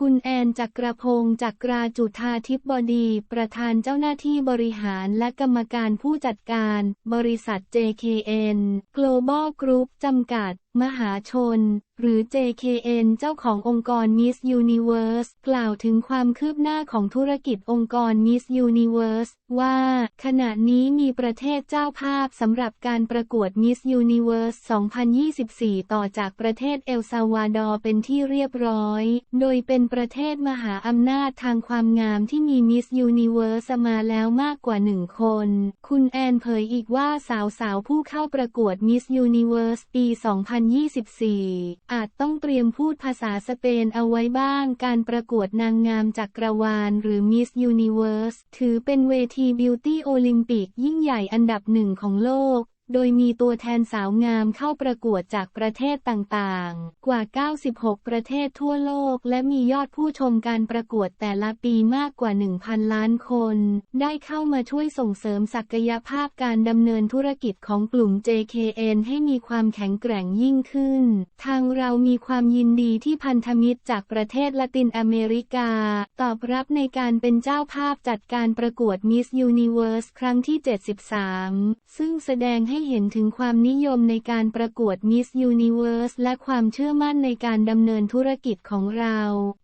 คุณแอนจักรพงศ์จักราจุธาทิพบดี ประธานเจ้าหน้าที่บริหารและกรรมการผู้จัดการ บริษัท JKN Global Group จำกัด มหาชน หรือ JKN เจ้าขององค์กร Miss Universe กล่าวถึงความคืบหน้าของธุรกิจองค์กร Miss Universe ว่า ขณะนี้มีประเทศเจ้าภาพสำหรับการประกวด Miss Universe 2024 ต่อจากประเทศเอลซาวาดอร์เป็นที่เรียบร้อย โดยเป็นประเทศมหาอำนาจทางความงามที่มี Miss Universe มาแล้วมากกว่าหนึ่งคน คุณแอนเผยอีกว่าสาวๆผู้เข้าประกวด Miss Universe ปี 2 0 2024 อาจต้องเตรียมพูดภาษาสเปนเอาไว้บ้าง การประกวดนางงามจักรวาลหรือ Miss Universe ถือเป็นเวทีบิวตี้โอลิมปิกยิ่งใหญ่อันดับหนึ่งของโลก โดยมีตัวแทนสาวงามเข้าประกวดจากประเทศต่างๆ กว่า 96 ประเทศทั่วโลก และมียอดผู้ชมการประกวดแต่ละปีมากกว่า 1,000 ล้านคน ได้เข้ามาช่วยส่งเสริมศักยภาพการดำเนินธุรกิจของกลุ่ม JKN ให้มีความแข็งแกร่งยิ่งขึ้น ทางเรามีความยินดีที่พันธมิตรจากประเทศละตินอเมริกา ตอบรับในการเป็นเจ้าภาพจัดการประกวด Miss Universe ครั้งที่ 73 ซึ่งแสดงให้ให้เห็นถึงความนิยมในการประกวด Miss Universe และความเชื่อมั่นในการดำเนินธุรกิจของเรา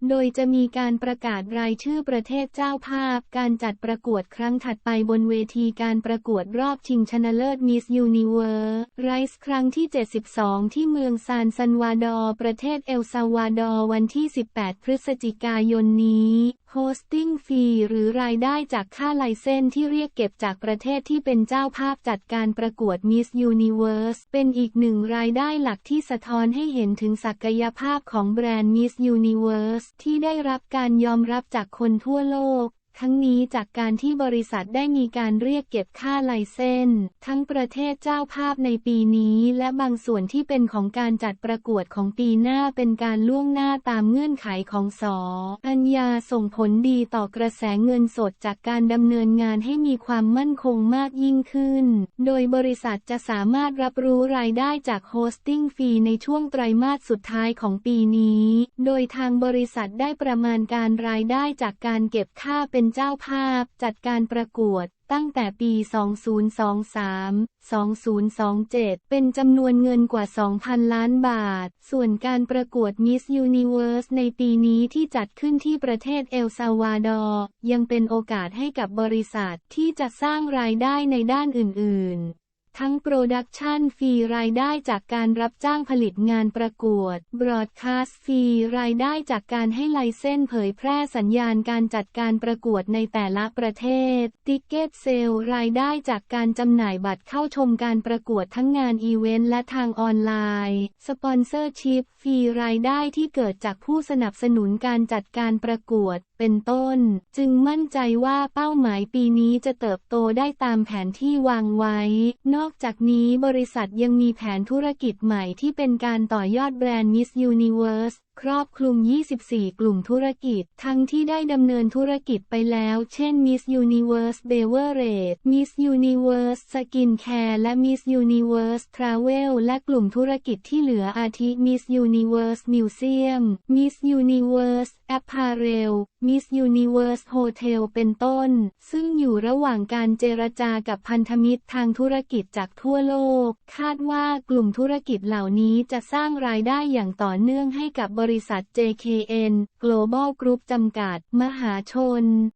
โดยจะมีการประกาศรายชื่อประเทศเจ้าภาพ การจัดประกวดครั้งถัดไปบนเวทีการประกวดรอบชิงชนะเลิศ Miss Universe ไรส์ครั้งที่ 72 ที่เมืองซานซันวาดอร์ประเทศเอลซาวาดอร์วันที่ 18 พฤศจิกายนนี้ โฮสติ้งฟรีหรือรายได้จากค่าไลเซนที่เรียกเก็บจากประเทศที่เป็นเจ้าภาพจัดการประกวด Miss Universe เป็นอีกหนึ่งรายได้หลักที่สะท้อนให้เห็นถึงศักยภาพของแบรนด์ Miss Universe ที่ได้รับการยอมรับจากคนทั่วโลก ทั้งนี้จากการที่บริษัทได้มีการเรียกเก็บค่าไลเซนทั้งประเทศเจ้าภาพในปีนี้ และบางส่วนที่เป็นของการจัดประกวดของปีหน้าเป็นการล่วงหน้าตามเงื่อนไขของสออัญญาส่งผลดีต่อกระแสเงินสดจากการดำเนินงานให้มีความมั่นคงมากยิ่งขึ้น โดยบริษัทจะสามารถรับรู้รายได้จากโฮสติ้งฟรีในช่วงไตรมาสสุดท้ายของปีนี้ โดยทางบริษัทได้ประมาณการรายได้จากการเก็บค่าเป็นเจ้าภาพจัดการประกวดตั้งแต่ปี 2023 2027 เป็นจำนวนเงินกว่า 2,000 ล้านบาท ส่วนการประกวด Miss Universe ในปีนี้ที่จัดขึ้นที่ประเทศเอลซาวาดอร์ยังเป็นโอกาสให้กับบริษัทที่จะสร้างรายได้ในด้านอื่น ๆ ทั้งโปรดักชันฟรีรายได้จากการรับจ้างผลิตงานประกวด บรอดคาสต์ฟรีรายได้จากการให้ไลเซนเผยแพร่สัญญาณการจัดการประกวดในแต่ละประเทศ ติเกตเซลรายได้จากการจำหน่ายบัตรเข้าชมการประกวดทั้งงานอีเวนต์และทางออนไลน์ สปอนเซอร์ชิพฟรีรายได้ที่เกิดจากผู้สนับสนุนการจัดการประกวด เป็นต้น จึงมั่นใจว่าเป้าหมายปีนี้จะเติบโตได้ตามแผนที่วางไว้ นอกจากนี้บริษัทยังมีแผนธุรกิจใหม่ที่เป็นการต่อยอดแบรนด์ Miss Universe ครอบคลุม 24 กลุ่มธุรกิจ ทั้งที่ได้ดำเนินธุรกิจไปแล้ว เช่น Miss Universe Beverage Miss Universe Skin Care และ Miss Universe Travel และกลุ่มธุรกิจที่เหลืออาทิ Miss Universe Museum Miss Universe Apparel Miss Universe Hotel เป็นต้น ซึ่งอยู่ระหว่างการเจรจากับพันธมิตรทางธุรกิจจากทั่วโลก คาดว่ากลุ่มธุรกิจเหล่านี้จะสร้างรายได้อย่างต่อเนื่องให้กับบริษัท JKN Global Group จำกัด มหาชน